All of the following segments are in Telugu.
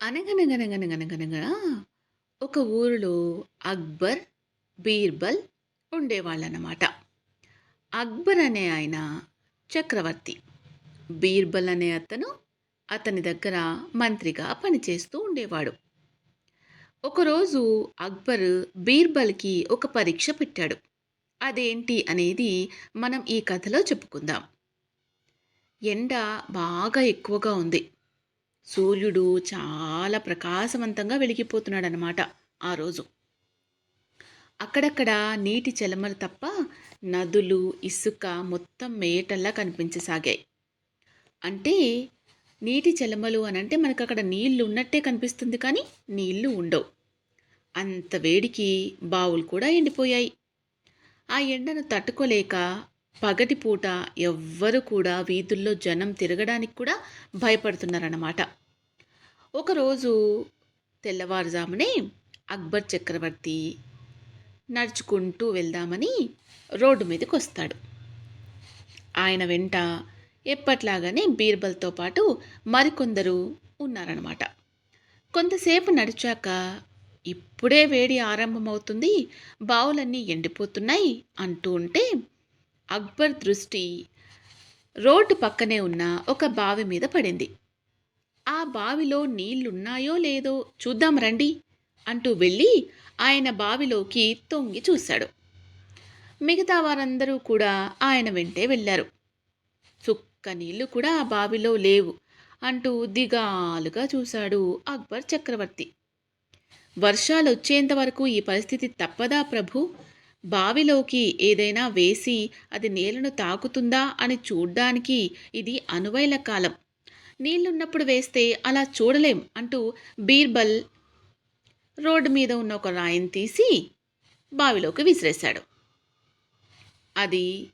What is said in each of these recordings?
అనగనగనగనగనగనగా ఒక ఊరిలో అక్బర్, బీర్బల్ ఉండేవాళ్ళన్నమాట. అక్బర్ అనే ఆయన చక్రవర్తి. బీర్బల్ అనే అతను అతని దగ్గర మంత్రిగా పనిచేస్తూ ఉండేవాడు. ఒకరోజు అక్బర్ బీర్బల్‌కి ఒక పరీక్ష పెట్టాడు. అదేంటి అనేది మనం ఈ కథలో చెప్పుకుందాం. ఎండ బాగా ఎక్కువగా ఉంది. సూర్యుడు చాలా ప్రకాశవంతంగా వెలిగిపోతున్నాడనమాట ఆ రోజు. అక్కడక్కడ నీటి చెలమలు తప్ప నదులు, ఇసుక మొత్తం మేటల్లా కనిపించసాగాయి. అంటే నీటి చెలమలు అనంటే అక్కడ నీళ్ళు ఉన్నట్టే కనిపిస్తుంది కానీ నీళ్ళు ఉండవు. అంత వేడికి బావులు కూడా ఎండిపోయాయి. ఆ ఎండను తట్టుకోలేక పగటిపూట ఎవ్వరు కూడా వీధుల్లో జనం తిరగడానికి కూడా భయపడుతున్నారన్నమాట. ఒకరోజు తెల్లవారుజామునే అక్బర్ చక్రవర్తి నడుచుకుంటూ వెళ్దామని రోడ్డు మీదకి వస్తాడు ఆయన వెంట ఎప్పట్లాగానే బీర్బల్‌తో పాటు మరికొందరు ఉన్నారనమాట. కొంతసేపు నడిచాక ఇప్పుడే వేడి ఆరంభమవుతుంది. బావులన్నీ ఎండిపోతున్నాయి అంటూ ఉంటే అక్బర్ దృష్టి రోడ్డు పక్కనే ఉన్న ఒక బావి మీద పడింది. ఆ బావిలో నీళ్ళున్నాయో లేదో చూద్దాం రండి అంటూ వెళ్ళి ఆయన బావిలోకి తొంగి చూశాడు. మిగతా వారందరూ కూడా ఆయన వెంటే వెళ్ళారు. చుక్క నీళ్ళు కూడా ఆ బావిలో లేవు అంటూ దిగాలుగా చూశాడు అక్బర్ చక్రవర్తి. వర్షాలొచ్చేంత వరకు ఈ పరిస్థితి తప్పదా ప్రభు బావిలోకి ఏదైనా వేసి అది నీళ్ళను తాకుతుందా అని చూడ్డానికి ఇది అనువైన కాలం. నీళ్ళున్నప్పుడు వేస్తే అలా చూడలేం అంటూ బీర్బల్ రోడ్డు మీద ఉన్న ఒక రాయిని తీసి బావిలోకి విసిరేశాడు. అది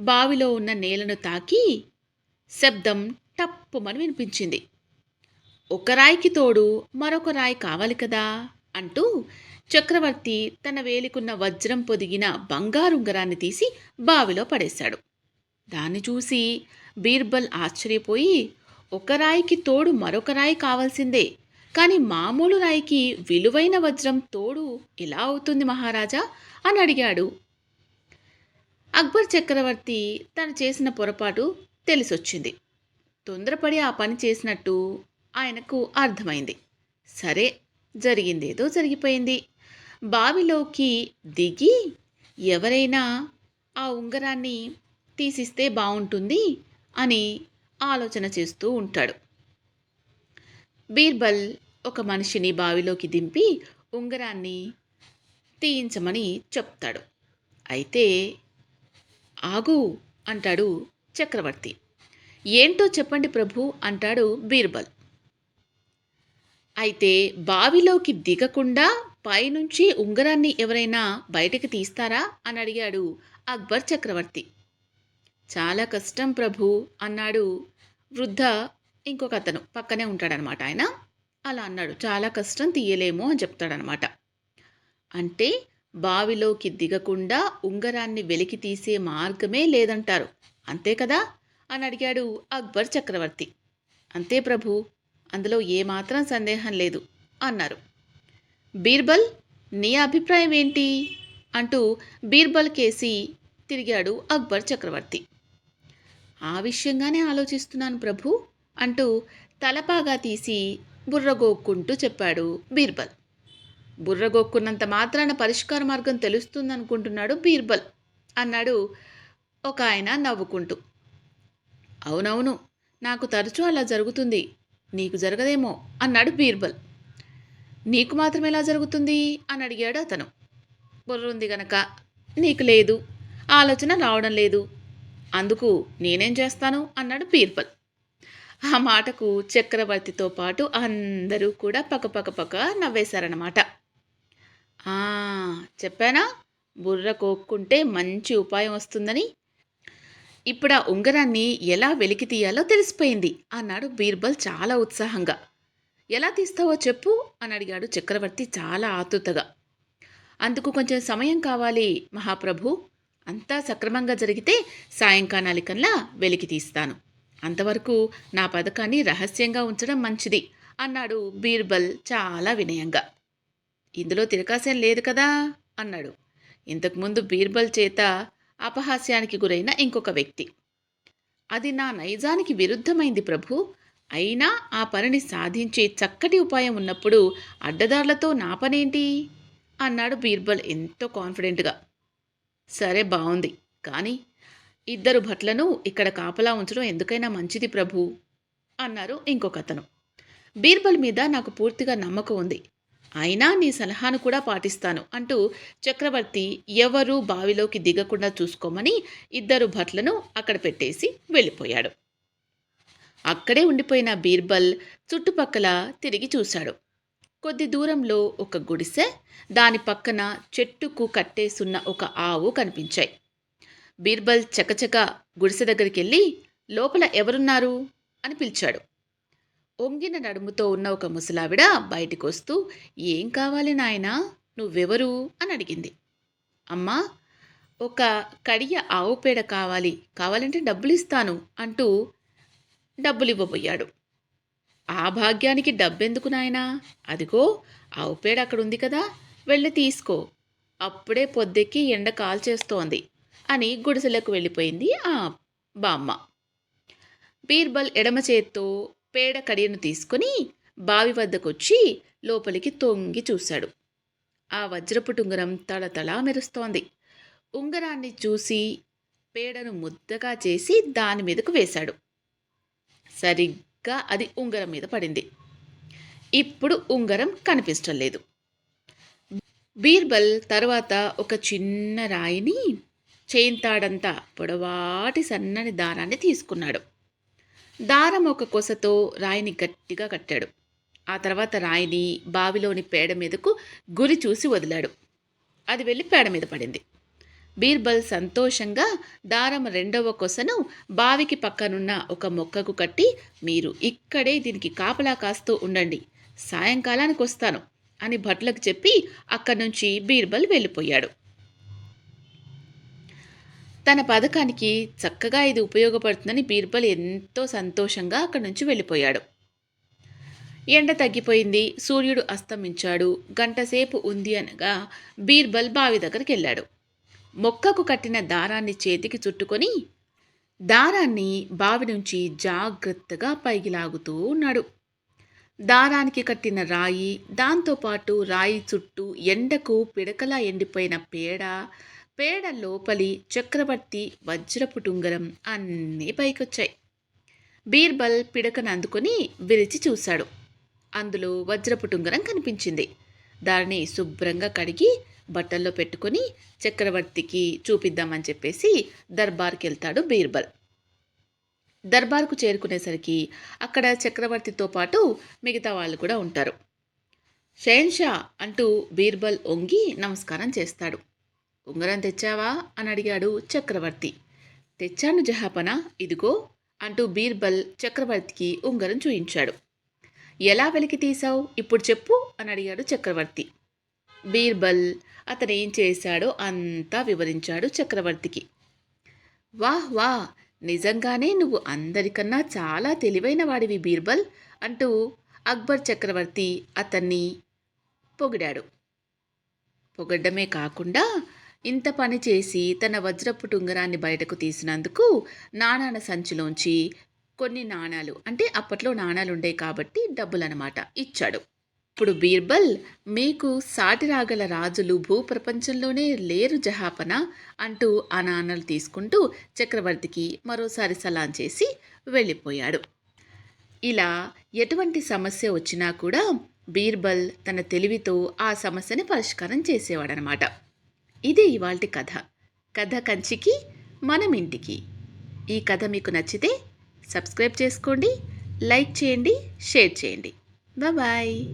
బావిలో ఉన్న నేలను తాకి శబ్దం టప్పుమని వినిపించింది. ఒక రాయికి తోడు మరొక రాయి కావాలి కదా అంటూ చక్రవర్తి తన వేలికున్న వజ్రం పొదిగిన బంగారుంగరాన్ని తీసి బావిలో పడేశాడు. దాన్ని చూసి బీర్బల్ ఆశ్చర్యపోయి ఒక రాయికి తోడు మరొక రాయి కావాల్సిందే కానీ మామూలు రాయికి విలువైన వజ్రం తోడు ఎలా అవుతుంది మహారాజా అని అడిగాడు. అక్బర్ చక్రవర్తి తను చేసిన పొరపాటు తెలిసొచ్చింది. తొందరపడి ఆ పని చేసినట్టు ఆయనకు అర్థమైంది. సరే జరిగిందేదో జరిగిపోయింది. బావిలోకి దిగి ఎవరైనా ఆ ఉంగరాన్ని తీసిస్తే బాగుంటుంది అని ఆలోచన చేస్తూ ఉంటాడు. బీర్బల్ ఒక మనిషిని బావిలోకి దింపి ఉంగరాన్ని తీయించమని చెప్తాడు. అయితే ఆగు అంటాడు చక్రవర్తి. ఏంటో చెప్పండి ప్రభు అంటాడు బీర్బల్. అయితే బావిలోకి దిగకుండా పైనుంచి ఉంగరాన్ని ఎవరైనా బయటికి తీస్తారా అని అడిగాడు అక్బర్ చక్రవర్తి. చాలా కష్టం ప్రభూ అన్నాడు వృద్ధ ఇంకొక అతను పక్కనే ఉంటాడనమాట ఆయన. అలా అన్నాడు. చాలా కష్టం తీయలేము అని చెప్తాడనమాట. అంటే బావిలోకి దిగకుండా ఉంగరాన్ని వెలికి తీసే మార్గమే లేదంటారు. అంతే కదా అని అడిగాడు అక్బర్ చక్రవర్తి. అంతే ప్రభూ అందులో ఏమాత్రం సందేహం లేదు అన్నారు. బీర్బల్ నీ అభిప్రాయం ఏంటి అంటూ బీర్బల్ కేసి తిరిగాడు అక్బర్ చక్రవర్తి. ఆ విషయంగానే ఆలోచిస్తున్నాను ప్రభు అంటూ తలపాగా తీసి బుర్రగోక్కుంటూ చెప్పాడు బీర్బల్. బుర్రగోక్కున్నంత మాత్రాన పరిష్కార మార్గం తెలుస్తుందనుకుంటున్నాడు బీర్బల్ అన్నాడు ఒక ఆయన నవ్వుకుంటూ. అవునవును నాకు తరచూ అలా జరుగుతుంది. నీకు జరగదేమో అన్నాడు బీర్బల్. నీకు మాత్రం ఎలా జరుగుతుంది అని అడిగాడు అతను. బుర్రుంది గనక నీకు లేదు. ఆలోచన రావడం లేదు. అందుకు నేనేం చేస్తాను అన్నాడు బీర్బల్. ఆ మాటకు చక్రవర్తితో పాటు అందరూ కూడా పకపక పక్క నవ్వేశారన్నమాట. ఆ చెప్పానా బుర్ర కోక్కుంటే మంచి ఉపాయం వస్తుందని. ఇప్పుడా ఉంగరాన్ని ఎలా వెలికి తీయాలో తెలిసిపోయింది అన్నాడు బీర్బల్ చాలా ఉత్సాహంగా. ఎలా తీస్తావో చెప్పు అని అడిగాడు చక్రవర్తి చాలా ఆతృతగా. అందుకు కొంచెం సమయం కావాలి మహాప్రభు. అంతా సక్రమంగా జరిగితే సాయంకాలానికల్లా వెలికి తీస్తాను. అంతవరకు నా పథకాన్ని రహస్యంగా ఉంచడం మంచిది అన్నాడు బీర్బల్ చాలా వినయంగా. ఇందులో తిరకాసేం లేదు కదా అన్నాడు. ఇంతకుముందు బీర్బల్ చేత అపహాస్యానికి గురైన ఇంకొక వ్యక్తి. అది నా నైజానికి విరుద్ధమైంది ప్రభు. అయినా ఆ పనిని సాధించే చక్కటి ఉపాయం ఉన్నప్పుడు అడ్డదారులతో నా పనేంటి? అన్నాడు బీర్బల్ ఎంతో కాన్ఫిడెంట్గా. సరే బాగుంది కానీ ఇద్దరు భట్లను ఇక్కడ కాపలా ఉంచడం ఎందుకైనా మంచిది ప్రభు? అన్నారు ఇంకొక అతను బీర్బల్ మీద నాకు పూర్తిగా నమ్మకం ఉంది. అయినా నీ సలహాను కూడా పాటిస్తాను అంటూ చక్రవర్తి ఎవరూ బావిలోకి దిగకుండా చూసుకోమని ఇద్దరు భట్లను అక్కడ పెట్టేసి వెళ్ళిపోయాడు. అక్కడే ఉండిపోయిన బీర్బల్ చుట్టుపక్కల తిరిగి చూశాడు. కొద్ది దూరంలో ఒక గుడిసె దాని పక్కన చెట్టుకు కట్టేసున్న ఒక ఆవు కనిపించాయి. బీర్బల్ చకచక గుడిసె దగ్గరికి వెళ్ళి లోపల ఎవరున్నారు? అని పిలిచాడు. ఒంగిన నడుముతో ఉన్న ఒక ముసలావిడ బయటికి వస్తూ ఏం కావాలి నాయనా? నువ్వెవరు? అని అడిగింది. అమ్మా ఒక కడియ ఆవు పేడ కావాలి. కావాలంటే డబ్బులు ఇస్తాను అంటూ డబ్బులు ఇవ్వబోయాడు ఆ భాగ్యానికి డబ్బెందుకు నాయనా? అదిగో ఆవు పేడ అక్కడ ఉంది కదా వెళ్ళి తీసుకో. అప్పుడే పొద్దెక్కి ఎండ కాల్చేస్తోంది అని గుడిసెలకు వెళ్ళిపోయింది ఆ బామ్మ. బీర్బల్ ఎడమ చేత్తో పేడ కడియను తీసుకొని బావి వద్దకొచ్చి లోపలికి తొంగి చూశాడు. ఆ వజ్రపు టుంగరం తళతళా మెరుస్తోంది. ఉంగరాన్ని చూసి పేడను ముద్దగా చేసి దాని మీదకు వేశాడు. సరిగ్గా అది ఉంగరం మీద పడింది. ఇప్పుడు ఉంగరం కనిపించడం లేదు. బీర్బల్ తర్వాత ఒక చిన్న రాయిని చేయింతాడంతా పొడవాటి సన్నని దారాన్ని తీసుకున్నాడు. దారం ఒక కొసతో రాయిని గట్టిగా కట్టాడు. ఆ తర్వాత రాయిని బావిలోని పేడ మీదకు గురి చూసి వదిలాడు. అది వెళ్ళి పేడ మీద పడింది. బీర్బల్ సంతోషంగా దారం రెండవ కొసను బావికి పక్కనున్న ఒక మొక్కకు కట్టి మీరు ఇక్కడే దీనికి కాపలా కాస్తూ ఉండండి. సాయంకాలానికి వస్తాను అని భట్లకు చెప్పి అక్కడి నుంచి బీర్బల్ వెళ్ళిపోయాడు. తన పథకానికి చక్కగా ఇది ఉపయోగపడుతుందని బీర్బల్ ఎంతో సంతోషంగా అక్కడి నుంచి వెళ్ళిపోయాడు. ఎండ తగ్గిపోయింది సూర్యుడు అస్తమించాడు గంటసేపు ఉంది అనగా బీర్బల్ బావి దగ్గరికి వెళ్ళాడు. మొక్కకు కట్టిన దారాన్ని చేతికి చుట్టుకొని దారాన్ని బావి నుంచి జాగ్రత్తగా పైకి లాగుతూ ఉన్నాడు. దారానికి కట్టిన రాయి దాంతోపాటు రాయి చుట్టూ ఎండకు పిడకలా ఎండిపోయిన పేడ పేడ లోపలి చక్రవర్తి వజ్రపు టుంగరం అన్నీ పైకొచ్చాయి. బీర్బల్ పిడకను అందుకొని విరిచి చూశాడు. అందులో వజ్రపు టుంగరం కనిపించింది. దాన్ని శుభ్రంగా కడిగి బట్టల్లో పెట్టుకొని చక్రవర్తికి చూపిద్దామని చెప్పేసి దర్బార్కి వెళ్తాడు బీర్బల్. దర్బార్కు చేరుకునేసరికి అక్కడ చక్రవర్తితో పాటు మిగతా వాళ్ళు కూడా ఉంటారు. షేన్షా అంటూ బీర్బల్ ఒంగి నమస్కారం చేస్తాడు. ఉంగరం తెచ్చావా? అని అడిగాడు చక్రవర్తి. తెచ్చాను జహాపన ఇదిగో అంటూ బీర్బల్ చక్రవర్తికి ఉంగరం చూయించాడు. ఎలా వెలికి తీసావు ఇప్పుడు చెప్పు అని అడిగాడు చక్రవర్తి. బీర్బల్ అతను ఏం చేశాడో అంతా వివరించాడు చక్రవర్తికి. వాహ్ వాహ్ నిజంగానే నువ్వు అందరికన్నా చాలా తెలివైన వాడివి బీర్బల్ అంటూ అక్బర్ చక్రవర్తి అతన్ని పొగిడాడు. పొగడ్డమే కాకుండా ఇంత పని చేసి తన వజ్రపు టుంగరాన్ని బయటకు తీసినందుకు నాణాల సంచిలోంచి కొన్ని నాణాలు అంటే అప్పట్లో నాణాలు ఉండేవి కాబట్టి డబ్బులు అనమాట ఇచ్చాడు. ఇప్పుడు బీర్బల్ మీకు సాటిరాగల రాజులు భూప్రపంచంలోనే లేరు జహాపన అంటూ ఆ తీసుకుంటూ చక్రవర్తికి మరోసారి సలాం చేసి వెళ్ళిపోయాడు. ఇలా ఎటువంటి సమస్య వచ్చినా కూడా బీర్బల్ తన తెలివితో ఆ సమస్యని పరిష్కారం చేసేవాడనమాట. ఇదే ఇవాళ కథ. కథ కంచికి మనం ఇంటికి. ఈ కథ మీకు నచ్చితే సబ్స్క్రైబ్ చేసుకోండి లైక్ చేయండి షేర్ చేయండి. బాయ్.